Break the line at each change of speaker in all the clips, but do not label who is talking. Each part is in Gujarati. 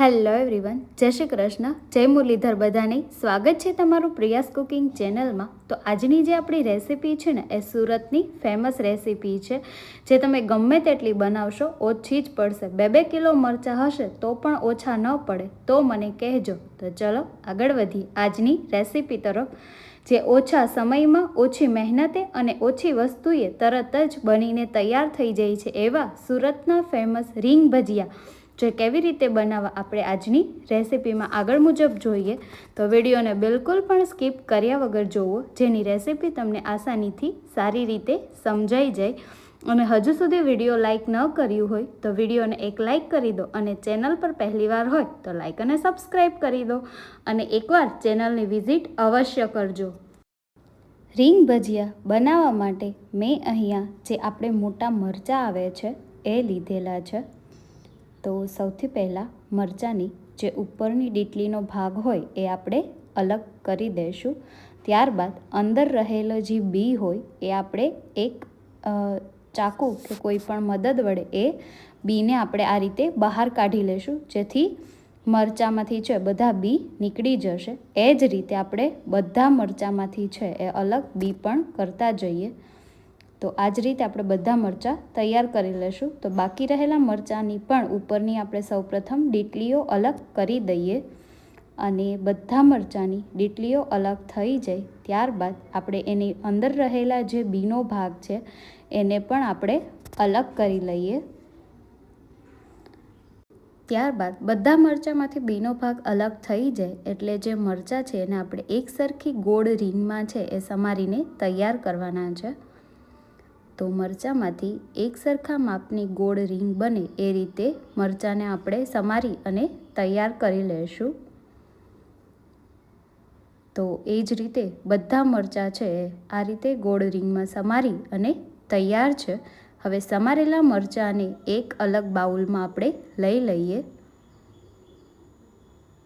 હેલો એવરીવન, જય શ્રી કૃષ્ણ, જય મુરલીધર બધાની. સ્વાગત છે તમારું પ્રિયાસ કુકિંગ ચેનલમાં. તો આજની જે આપણી રેસીપી છે ને, એ સુરતની ફેમસ રેસીપી છે. જે તમે ગમે તેટલી બનાવશો, ઓછી જ પડશે. બે બે કિલો મરચાં હશે, તો પણ ઓછા ન પડે. તો મને કહેજો. તો ચલો આગળ વધી. આજની રેસીપી તરફ. જે ઓછા સમયમાં, ઓછી મહેનતે અને ઓછી વસ્તુએ તરત જ બનીને તૈયાર થઈ જાય છે એવા સુરતના ફેમસ રીંગ ભજીયા. જે કેવી રીતે બનાવવા આપણે આજની રેસિપીમાં આગળ મુજબ જોઈએ, તો વિડીયોને બિલકુલ પણ સ્કીપ કર્યા વગર જોવો, જેની રેસિપી તમને આસાનીથી સારી રીતે સમજાઈ જાય. અને હજુ સુધી વીડિયો લાઇક ન કર્યું હોય, તો વિડીયોને એક લાઇક કરી દો અને ચેનલ પર પહેલીવાર હોય, તો લાઇક અને સબસ્ક્રાઈબ કરી દો. અને એકવાર ચેનલની વિઝિટ અવશ્ય કરજો. રીંગ ભજીયા બનાવવા માટે મેં અહીંયા જે આપણે મોટા મરચાં આવે છે, એ લીધેલા છે. તો સૌથી પહેલાં મરચાંની જે ઉપરની ડીટલીનો ભાગ હોય એ આપણે અલગ કરી દઈશું. ત્યારબાદ અંદર રહેલો જે બી હોય એ આપણે એક ચાકુ કે કોઈ પણ મદદ વડે એ બીને આપણે આ રીતે બહાર કાઢી લઈશું. જેથી મરચાંમાંથી છે બધા બી નીકળી જશે. એ જ રીતે આપણે બધા મરચાંમાંથી છે એ અલગ બી પણ કરતા જઈએ. તો આ જ રીતે આપણે બધા મરચાં તૈયાર કરી લઈશું તો બાકી રહેલા મરચાંની પણ ઉપરની આપણે સૌપ્રથમ ડીટલીઓ અલગ કરી દઈએ અને બધા મરચાંની ડીટલીઓ અલગ થઈ જાય. ત્યારબાદ આપણે એની અંદર રહેલા જે બીનો ભાગ છે, એને પણ આપણે અલગ કરી લઈએ. ત્યારબાદ બધા મરચાંમાંથી બીનો ભાગ અલગ થઈ જાય એટલે જે મરચાં છે એને આપણે એક સરખી ગોળ રીંગમાં છે એ સમારીને તૈયાર કરવાના છે. તો મરચાંમાંથી એક સરખા માપની ગોળ રીંગ બને એ રીતે મરચાંને આપણે સમારી અને તૈયાર કરી લઈશું તો એ જ રીતે બધા મરચાં છે આ રીતે ગોળ રીંગમાં સમારી અને તૈયાર છે. હવે સમારેલા મરચાંને એક અલગ બાઉલમાં આપણે લઈ લઈએ.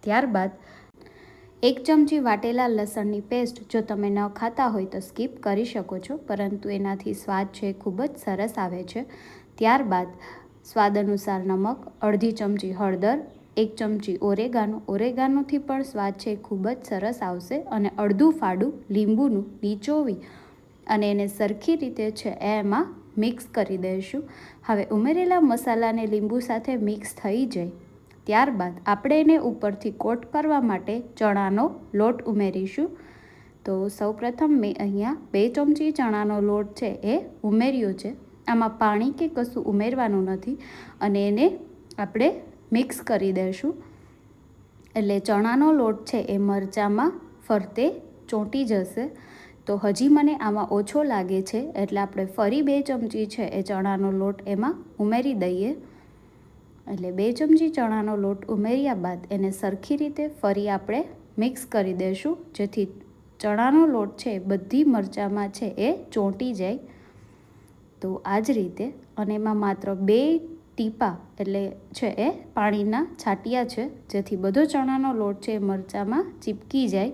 ત્યારબાદ એક ચમચી વાટેલા લસણની પેસ્ટ જો તમે ન ખાતા હોય તો સ્કીપ કરી શકો છો, પરંતુ એનાથી સ્વાદ છે ખૂબ જ સરસ આવે છે. ત્યારબાદ સ્વાદ અનુસાર નમક, અડધી ચમચી હળદર, એક ચમચી ઓરેગાનો. ઓરેગાનોથી પણ સ્વાદ છે ખૂબ જ સરસ આવશે અને અડધું ફાડું લીંબુનું નીચોવી અને એને સરખી રીતે છે એમાં મિક્સ કરી દઈશું. હવે ઉમેરેલા મસાલાને લીંબુ સાથે મિક્સ થઈ જાય. ત્યારબાદ આપણે એને ઉપરથી કોટ કરવા માટે ચણાનો લોટ ઉમેરીશું. તો સૌપ્રથમ મેં અહીંયા બે ચમચી ચણાનો લોટ છે એ ઉમેર્યો છે. આમાં પાણી કે કશું ઉમેરવાનું નથી અને એને આપણે મિક્સ કરી દઈશું. એટલે ચણાનો લોટ છે એ મરચાંમાં ફરતે ચોંટી જશે. તો હજી મને આમાં ઓછો લાગે છે એટલે આપણે ફરી બે ચમચી છે એ ચણાનો લોટ એમાં ઉમેરી દઈએ. એટલે બે ચમચી ચણાનો લોટ ઉમેર્યા બાદ એને સરખી રીતે ફરી આપણે મિક્સ કરી દઈશું જેથી ચણાનો લોટ છે, બધી મરચાંમાં છે એ ચોંટી જાય. તો આ જ રીતે અને એમાં માત્ર બે ટીપા એટલે છે એ પાણીના છાટિયા છે, જેથી બધો ચણાનો લોટ છે એ મરચાંમાં ચીપકી જાય.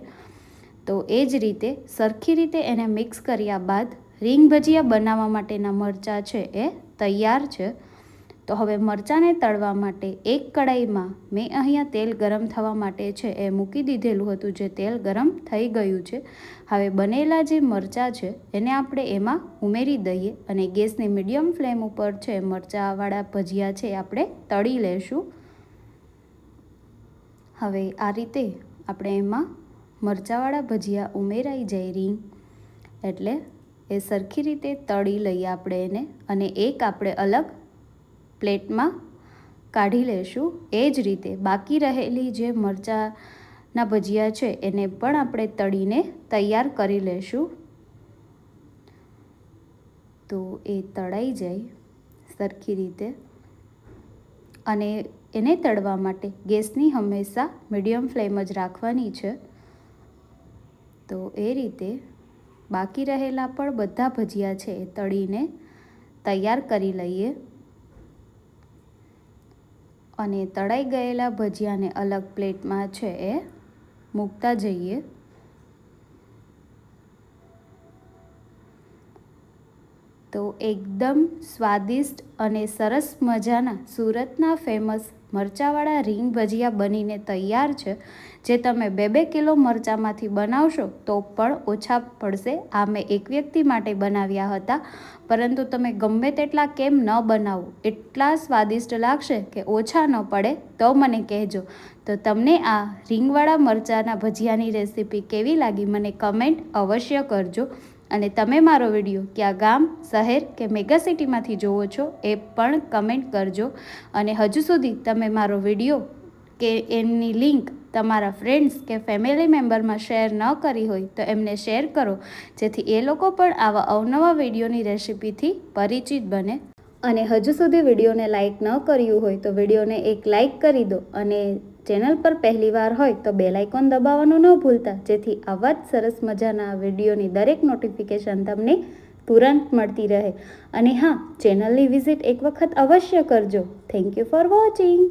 તો એ જ રીતે સરખી રીતે એને મિક્સ કર્યા બાદ રીંગ ભજીયા બનાવવા માટેના મરચાં છે એ તૈયાર છે. તો હવે મરચાંને તળવા માટે એક કડાઈમાં મેં અહીંયા તેલ ગરમ થવા માટે છે એ મૂકી દીધેલું હતું, જે તેલ ગરમ થઈ ગયું છે. હવે બનેલા જે મરચાં છે, એને આપણે એમાં ઉમેરી દઈએ અને ગેસની મીડિયમ ફ્લેમ ઉપર છે, મરચાંવાળા ભજીયા છે આપણે તળી લેશું. હવે આ રીતે આપણે એમાં મરચાંવાળા ભજીયા ઉમેરાઈ જાય રીંગ એટલે એ સરખી રીતે તળી લઈએ આપણે એને અને એક આપણે અલગ પ્લેટમાં કાઢી લેશું. એ જ રીતે બાકી રહેલી જે મરચાંના ભજીયા છે એને પણ આપણે તળીને તૈયાર કરી લેશું. તો એ તળાઈ જાય સરખી રીતે. અને એને તળવા માટે ગેસની હંમેશા મીડિયમ ફ્લેમ જ રાખવાની છે. તો એ રીતે બાકી રહેલા પણ બધા ભજીયા છે એ તળીને તૈયાર કરી લઈએ. અને તળાઈ ગયેલા ભજીયાને અલગ પ્લેટમાં છે એ મૂકતા જઈએ. તો એકદમ સ્વાદિષ્ટ અને સરસ મજાના સુરતના ફેમસ મરચાંવાળા રીંગ ભજીયા બનીને તૈયાર છે. જે તમે બે બે કિલો મરચાંમાંથી બનાવશો તો પણ ઓછા પડશે. આ મેં એક વ્યક્તિ માટે બનાવ્યા હતા. પરંતુ તમે ગમે તેટલા કેમ ન બનાવો, એટલા સ્વાદિષ્ટ લાગશે કે ઓછા ન પડે તો મને કહેજો. તો તમને આ રીંગવાળા મરચાંના ભજીયાની રેસીપી કેવી લાગી મને કમેન્ટ અવશ્ય કરજો. અને તમે મારો વીડિયો ક્યાં ગામ, શહેર કે મેગા સિટીમાંથી જુઓ છો એ પણ કમેન્ટ કરજો. અને હજુ સુધી તમે મારો વીડિયો કે એની લિંક તમારા ફ્રેન્ડ્સ કે ફેમિલી મેમ્બરમાં શેર ન કરી હોય તો એમને શેર કરો, જેથી એ લોકો પણ આવા અવનવા વિડીયોની રેસિપીથી પરિચિત બને. અને હજુ સુધી વિડીયોને લાઇક ન કર્યું હોય તો વિડીયોને એક લાઇક કરી દો અને ચેનલ પર પહેલી વાર હોય તો બેલ આઇકોન દબાવવાનું ન ભૂલતા, જેથી આવા જ સરસ મજાના વિડીયોની દરેક નોટિફિકેશન તમને તુરંત મળતી રહે. અને હા, ચેનલની વિઝિટ એક વખત અવશ્ય કરજો. Thank you for watching